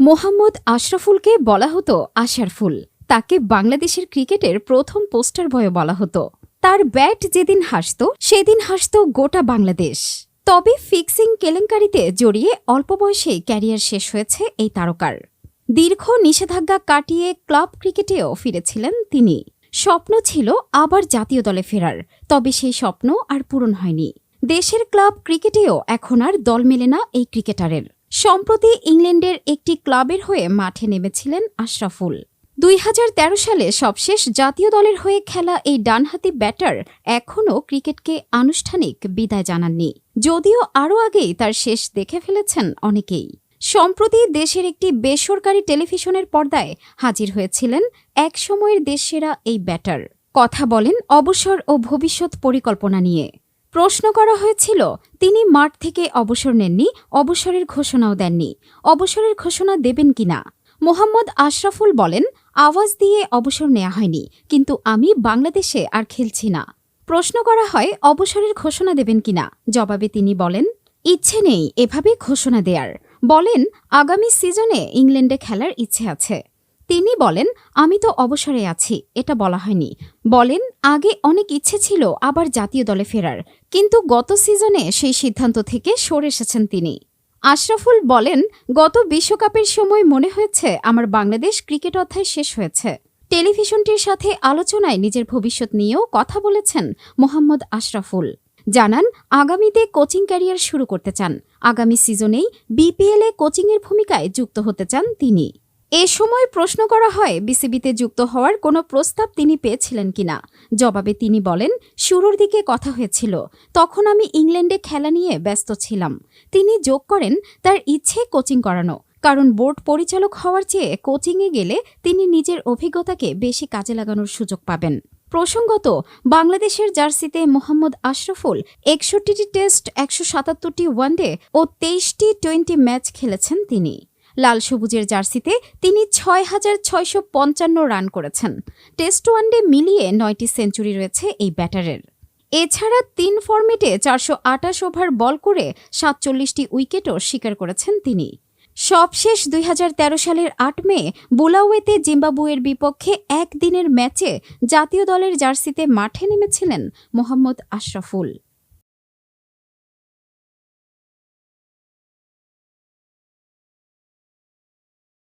মোহাম্মদ আশরাফুলকে বলা হতো আশারফুল তাকে বাংলাদেশের ক্রিকেটের প্রথম পোস্টার বয় বলা হতো। তার ব্যাট যেদিন হাসত, সেদিন হাসত গোটা বাংলাদেশ। তবে ফিক্সিং কেলেঙ্কারিতে জড়িয়ে অল্প বয়সেই ক্যারিয়ার শেষ হয়েছে এই তারকার। দীর্ঘ নিষেধাজ্ঞা কাটিয়ে ক্লাব ক্রিকেটেও ফিরেছিলেন তিনি। স্বপ্ন ছিল আবার জাতীয় দলে ফেরার, তবে সেই স্বপ্ন আর পূরণ হয়নি। দেশের ক্লাব ক্রিকেটেও এখন আর দল মেলে না এই ক্রিকেটারের। সম্প্রতি ইংল্যান্ডের একটি ক্লাবের হয়ে মাঠে নেমেছিলেন আশরাফুল। দুই হাজার তেরো সালে সবশেষ জাতীয় দলের হয়ে খেলা এই ডানহাতি ব্যাটার এখনও ক্রিকেটকে আনুষ্ঠানিক বিদায় জানাননি। যদিও আরও আগেই তার শেষ দেখে ফেলেছেন অনেকেই। সম্প্রতি দেশের একটি বেসরকারি টেলিভিশনের পর্দায় হাজির হয়েছিলেন এক সময়ের দেশসেরা এই ব্যাটার। কথা বলেন অবসর ও ভবিষ্যৎ পরিকল্পনা নিয়ে। প্রশ্ন করা হয়েছিল, তিনি মাঠ থেকে অবসর নেননি, অবসরের ঘোষণাও দেননি। অবসরের ঘোষণা দেবেন কিনা? মোহাম্মদ আশরাফুল বলেন, আওয়াজ দিয়ে অবসর নেওয়া হয়নি, কিন্তু আমি বাংলাদেশে আর খেলছি না। প্রশ্ন করা হয়, অবসরের ঘোষণা দেবেন কিনা? জবাবে তিনি বলেন, ইচ্ছে নেই এভাবে ঘোষণা দেয়ার। বলেন, আগামী সিজনে ইংল্যান্ডে খেলার ইচ্ছে আছে। তিনি বলেন, আমি তো অবসরে আছি, এটা বলা হয়নি। বলেন আগে অনেক ইচ্ছে ছিল আবার জাতীয় দলে ফেরার, কিন্তু গত সিজনে সেই সিদ্ধান্ত থেকে সরে এসেছেন তিনি। আশরাফুল বলেন, গত বিশ্বকাপের সময় মনে হয়েছে আমার বাংলাদেশ ক্রিকেট অধ্যায় শেষ হয়েছে। টেলিভিশনটির সাথে আলোচনায় নিজের ভবিষ্যৎ নিয়েও কথা বলেছেন মোহাম্মদ আশরাফুল। জানান, আগামীতে কোচিং ক্যারিয়ার শুরু করতে চান। আগামী সিজনেই বিপিএলে কোচিংয়ের ভূমিকায় যুক্ত হতে চান তিনি। এ সময় প্রশ্ন করা হয়, বিসিবিতে যুক্ত হওয়ার কোনো প্রস্তাব তিনি পেয়েছিলেন কিনা? জবাবে তিনি বলেন, শুরুর দিকে কথা হয়েছিল, তখন আমি ইংল্যান্ডে খেলা নিয়ে ব্যস্ত ছিলাম। তিনি যোগ করেন, তার ইচ্ছে কোচিং করানো, কারণ বোর্ড পরিচালক হওয়ার চেয়ে কোচিংয়ে গেলে তিনি নিজের অভিজ্ঞতাকে বেশি কাজে লাগানোর সুযোগ পাবেন। প্রসঙ্গত, বাংলাদেশের জার্সিতে মোহাম্মদ আশরাফুল একষট্টিটি টেস্ট, একশো সাতাত্তরটি ওয়ানডে ও তেইশটি টোয়েন্টি ম্যাচ খেলেছেন তিনি। লাল সবুজের জার্সিতে তিনি ছয় হাজার ছয়শো পঞ্চান্ন রান করেছেন। টেস্ট ওয়ানডে মিলিয়ে নয়টি সেঞ্চুরি রয়েছে এই ব্যাটারের। এছাড়া তিন ফর্মেটে চারশো আটাশ ওভার বল করে সাতচল্লিশটি উইকেটও শিকার করেছেন তিনি। সবশেষ দুই হাজার তেরো সালের আট মে বুলাওয়েতে জিম্বাবুয়ের বিপক্ষে একদিনের ম্যাচে জাতীয় দলের জার্সিতে মাঠে নেমেছিলেন মোহাম্মদ আশরাফুল।